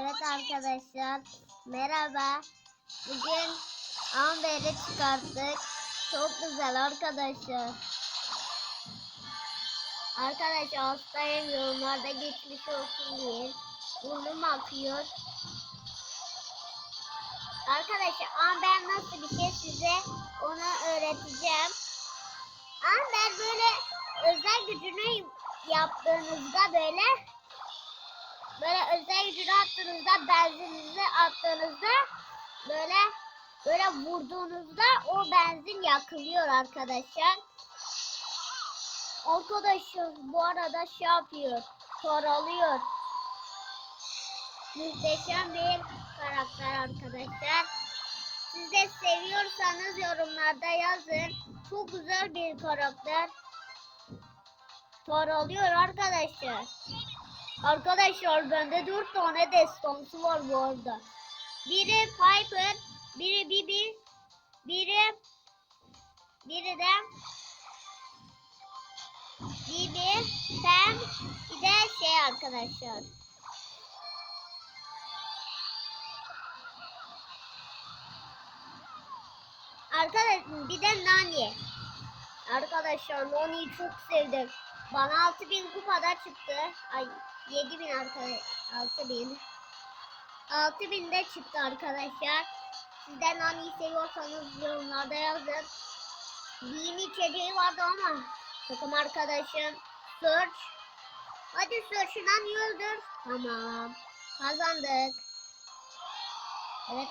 Evet arkadaşlar. Merhaba. Bugün Amber'i çıkarttık. Çok güzel arkadaşlar. Arkadaşlar hastayım yorumlarda geçmiş olsun diye. Burnum akıyor. Arkadaşlar Amber nasıl bir şey size onu öğreteceğim. Amber böyle özel gücünü yaptığınızda böyle böyle özel gücünü attığınızda benzininizi attığınızda böyle böyle vurduğunuzda o benzin yakılıyor arkadaşlar. Arkadaşlar bu arada şey yapıyor. Toralıyor. Muhteşem bir karakter arkadaşlar. Siz de seviyorsanız yorumlarda yazın. Çok güzel bir karakter. Toralıyor arkadaşlar. Arkadaşlar bende 4 tane destansı var bu arada. Biri Piper, biri Bibi, biri biri de Bibi, Pam, bir de şey arkadaşlar. Arkadaşlar bir de Nani. Arkadaşlar Nani'yi çok sevdim. Bana 6000 kupada çıktı. Ay 7000 arkadaşlar. 6000. 6000 de çıktı arkadaşlar. Siz de Nani'yi seviyorsanız yorumlarda yazın. Yeni içeriği vardı ama takım arkadaşım Search. Hadi Search'ı Nani öldür. Tamam. Kazandık.